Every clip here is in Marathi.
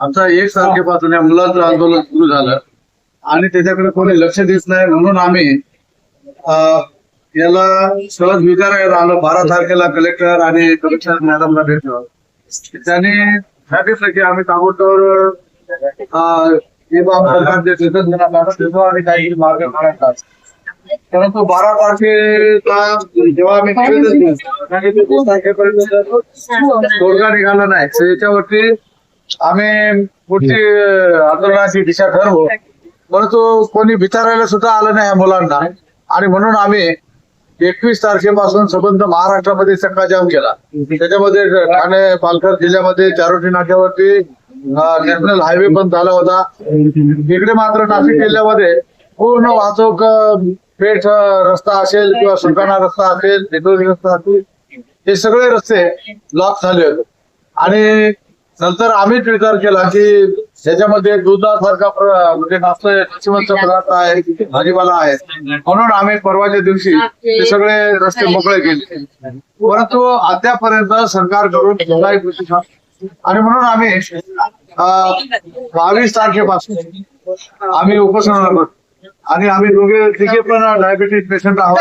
आमचा एक तारखेपासून या मुलांचं आंदोलन सुरू झालं. आणि त्याच्याकडे कोणी लक्ष देत नाही म्हणून आम्ही याला सहज विचारायला आलो बारा तारखेला कलेक्टर आणि कमिशनर मॅडमला भेटलो त्यांनी सांगितलं की आम्ही ताबडतोब हे काही मार्ग काढतात परंतु बारा तारखेला जेव्हा आम्ही निवेदन दिलं, आणि ते वीस तारखेपर्यंत तोडगा निघाला नाही. याच्यावरती आम्ही पुढची आंदोलनाची दिशा ठरवू. परंतु कोणी विचारायला सुद्धा आलं नाही या मुलांना. आणि म्हणून आम्ही एकवीस तारखेपासून संबंध महाराष्ट्रामध्ये चक्काजाम केला. त्याच्यामध्ये ठाणे पालघर जिल्ह्यामध्ये चारोटी नाक्यावरती नॅशनल हायवे पण झाला होता. इकडे मात्र नाशिक जिल्ह्यामध्ये पूर्ण वाहतूक पेठ रस्ता असेल किंवा सुलताना रस्ता असेल रस्ता असेल हे सगळे रस्ते लॉक झाले होते. आणि नंतर आम्हीच विचार केला की त्याच्यामध्ये दुधासारखा म्हणजे नाश्ता पदार्थ आहे भाजीपाला आहे. म्हणून आम्ही परवाच्या दिवशी ते सगळे रस्ते मोकळे केले. परंतु अद्यापर्यंत सरकारकडून कुठलाही प्रतिसाद आणि म्हणून आम्ही बावीस तारखेपासून आम्ही उपोषणाला बसलो. आणि आम्ही दोघे तिघे पण डायबिटीज पेशंट आहोत.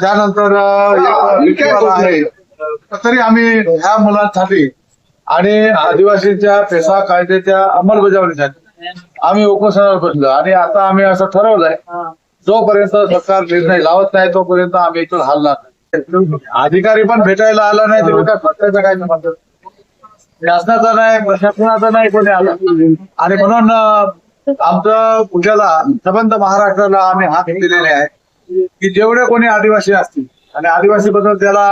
त्यानंतर आहे. तरी आम्ही ह्या मुलांसाठी आणि आदिवासींच्या पेसा कायद्याच्या अंमलबजावणीसाठी आम्ही उपोषणाला बसलो. आणि आता आम्ही असं ठरवलंय जोपर्यंत सरकार निर्णय लावत नाही तोपर्यंत आम्ही इथून हलणार नाही. अधिकारी पण भेटायला आला नाही तर काय पत्त्याचं काय संबंध शासनाचा नाही प्रशासनाचा नाही कोणी आला. आणि म्हणून आमचं पूजाला संबंध महाराष्ट्राला आम्ही हात दिलेले आहे की जेवढे कोणी आदिवासी असतील आणि आदिवासी बद्दल त्याला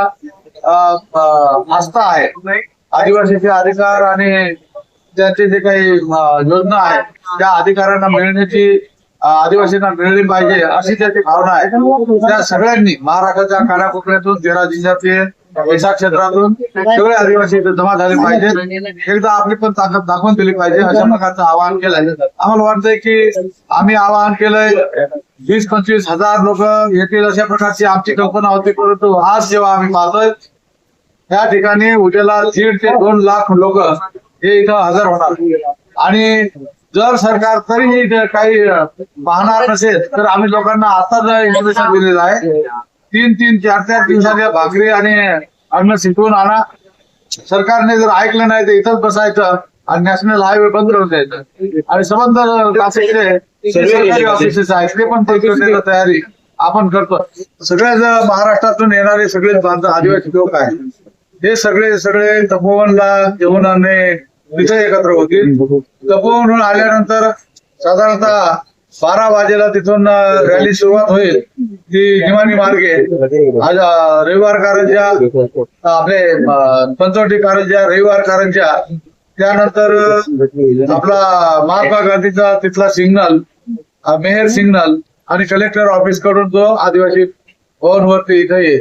आस्था आहे आदिवासीचे अधिकार आणि त्यांचे जे काही योजना आहेत त्या अधिकारांना मिळण्याची आदिवासींना मिळली पाहिजे अशी त्याची भावना आहे. त्या सगळ्यांनी महाराष्ट्राच्या कानाकोपऱ्यातून तेरा जिल्ह्यातील वेसा क्षेत्रातून सगळे आदिवासी जमा झाले पाहिजेत एकदा आपली पण ताकद दाखवून दिली पाहिजे अशा प्रकारचं आवाहन केलंय. आम्हाला वाटतंय की आम्ही आवाहन केलंय वीस पंचवीस हजार लोक येतील अशा प्रकारची आमची कल्पना होती परंतु आज जेव्हा आम्ही पाहतोय या ठिकाणी उद्याला दीड ते दोन लाख लोक हे इथं हजर होणार. आणि जर सरकार इथे काही पाहणार नसेल तर आम्ही लोकांना आताच इन्फॉर्मेशन दिलेलं आहे तीन तीन चार चार दिवसाच्या भाकरी आणि अन्न शिकवून आणा. सरकारने जर ऐकलं नाही तर इथंच बसायचं आणि नॅशनल हायवे बंद करून द्यायचं. आणि संबंध सरकारी ऑफिसेस आहेत ते पण त्याची तयारी आपण करतो. सगळे जर महाराष्ट्रातून येणारे सगळे आदिवासी लोक आहेत हे सगळे सगळे तपोवनला घेऊन आणि तिथे एकत्र होतील तपोवन आल्यानंतर साधारणतः बारा वाजेला तिथून रॅली सुरुवात होईल. ती निमानी मार्गे. आज रविवार कारंजा आपले पंचवटी कारंजा रविवार कारंजा त्यानंतर आपला महात्मा गांधीचा तिथला सिग्नल मेहर सिग्नल आणि कलेक्टर ऑफिसकडून जो आदिवासी भवन वरती इथं येईल